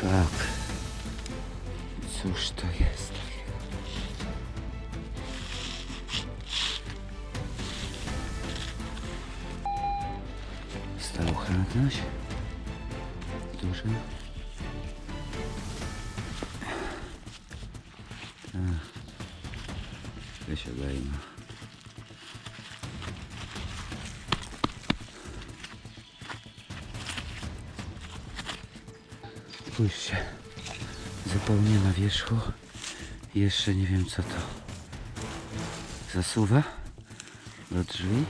Fuck. Cóż to jest takiego? Starucha jakaś? Duża? Tak. się Spójrzcie, zupełnie na wierzchu. Jeszcze nie wiem co to. Zasuwa do drzwi.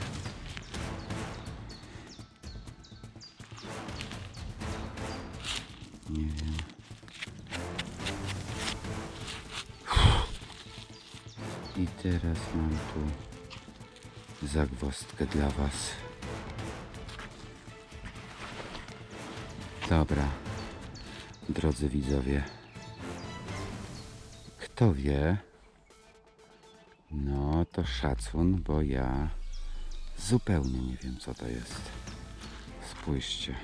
Nie wiem. I teraz mam tu zagwozdkę dla Was. Dobra, drodzy widzowie. Kto wie? No to szacun, bo ja zupełnie nie wiem co to jest. Spójrzcie.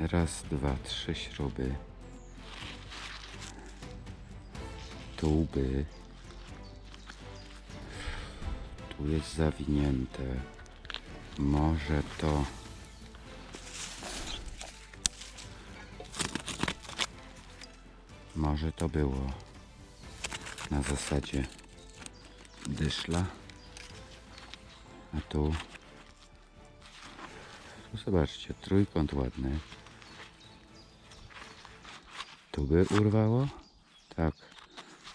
Raz, dwa, trzy śruby. Tuby. Tu jest zawinięte. Może to. Może to było na zasadzie dyszla. A tu. Tu zobaczcie, trójkąt ładny. Tu by urwało? Tak,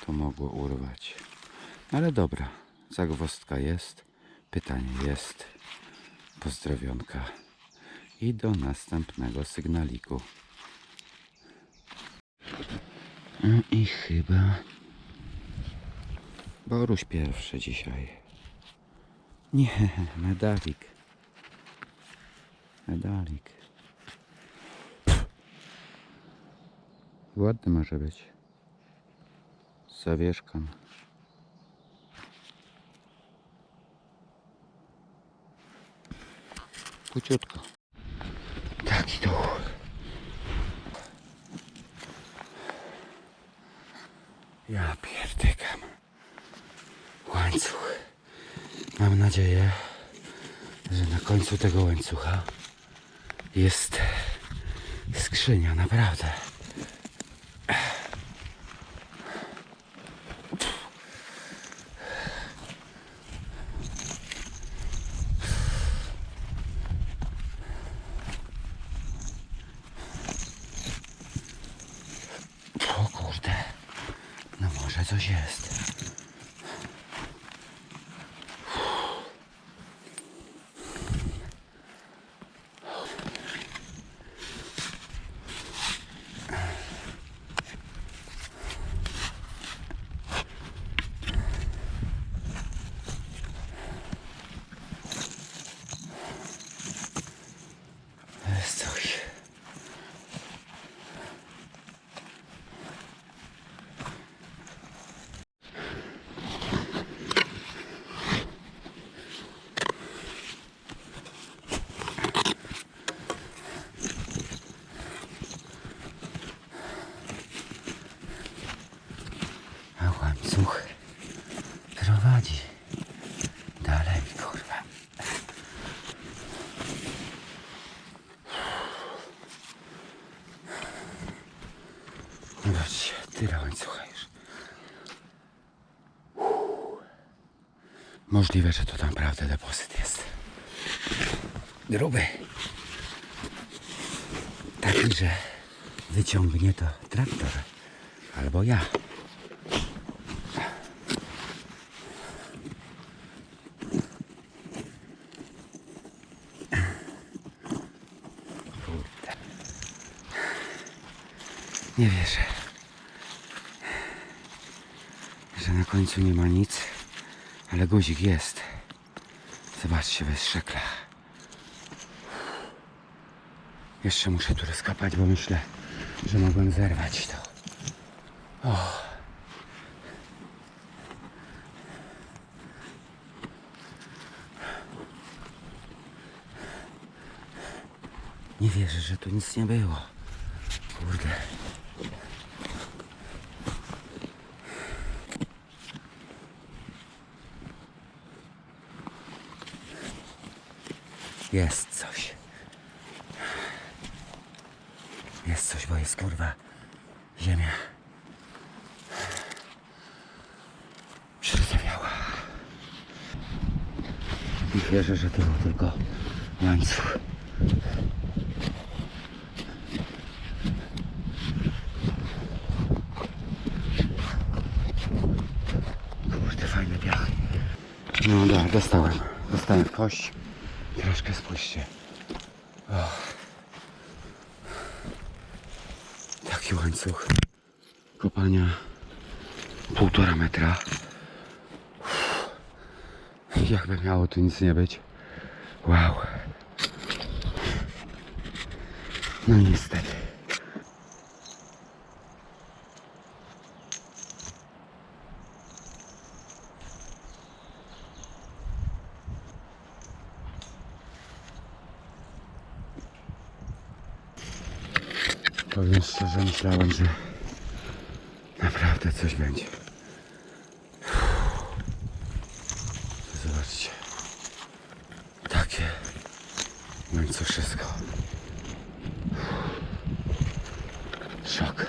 to mogło urwać. Ale dobra, zagwozdka jest, pytanie jest, pozdrowionka. I do następnego sygnaliku. I chyba Boruś pierwszy dzisiaj. Nie, medalik. Medalik. Ładny może być. Z zawieszką. Króciutko. Taki tu. Ja pierdykam. Łańcuch. Mam nadzieję, że na końcu tego łańcucha jest skrzynia, naprawdę. O kurde. No może coś jest coś. A łańcuch prowadzi dalej, kurwa. Zobaczcie, tyle łańcucha już. Możliwe, że to naprawdę depozyt jest. Gruby. Taki, że wyciągnie to traktor. Albo ja. Nie wierzę, na końcu nie ma nic, ale guzik jest. Zobaczcie, bez szekla. Jeszcze muszę tu rozkopać, bo myślę, że mogłem zerwać to. Nie wierzę, że tu nic nie było. Kurde. Jest coś. Jest coś, bo jest kurwa ziemia. Przyrzewiała. Nie wierzę, że to był tylko łańcuch. Kurde, fajne piachy. No da, dostałem. Dostałem w kość. Troszkę spójrzcie. Taki łańcuch. Kopania półtora metra. Jakby miało tu nic nie być. Wow. No niestety. Powiem szczerze, myślałem, że naprawdę coś będzie. Zobaczcie. Takie łańcuszysko. Szok.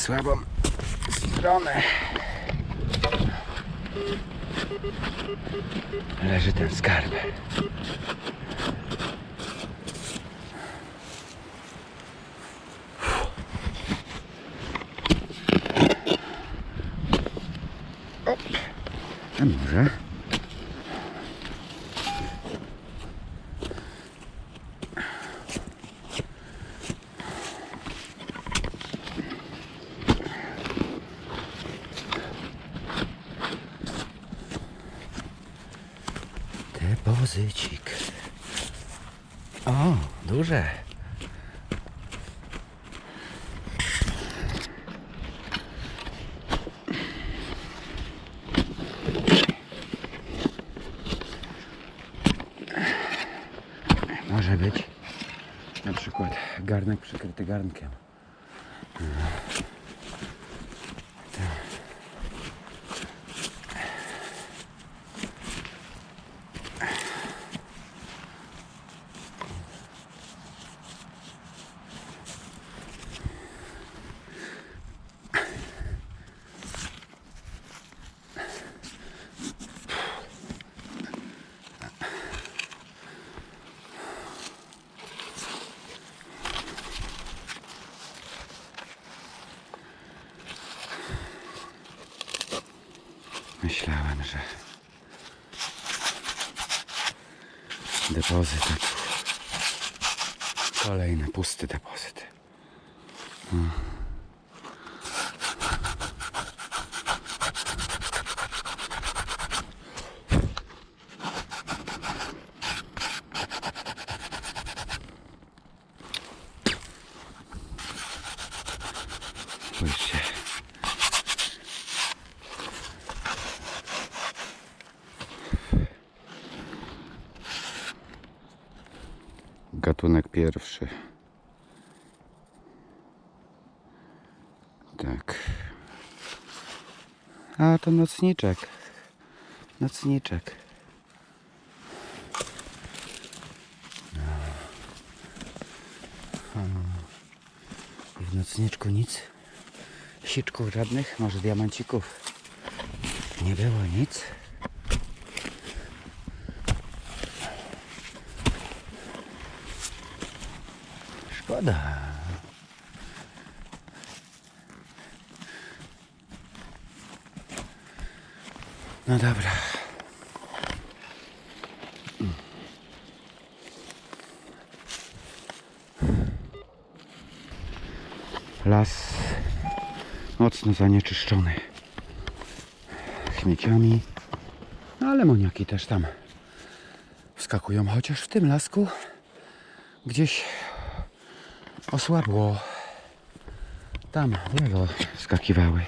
Słabą stronę. Leży ten skarb. A może? Duże. Może być na przykład garnek przykryty garnkiem. Myślałem, że depozyt, kolejny pusty depozyt. Spójrzcie. Gatunek pierwszy. Tak. A to nocniczek. Nocniczek. No. I w nocniczku nic. Siczków żadnych, może diamencików. Nie było nic. Szkoda. No dobra. Las mocno zanieczyszczony śmieciami, no ale moniaki też tam wskakują, chociaż w tym lasku gdzieś osłabło. Tam w lewo wskakiwały.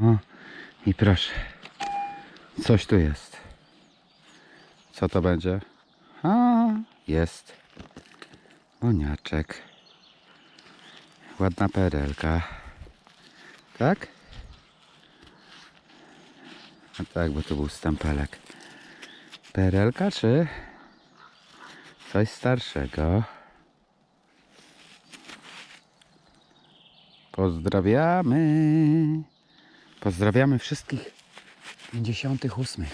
O, i proszę, coś tu jest. Co to będzie? A, jest. Moniaczek. Ładna perelka. Tak? A tak, bo to był stempelek. Perelka czy coś starszego? Pozdrawiamy. Pozdrawiamy wszystkich 58.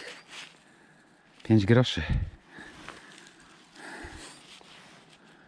5 groszy.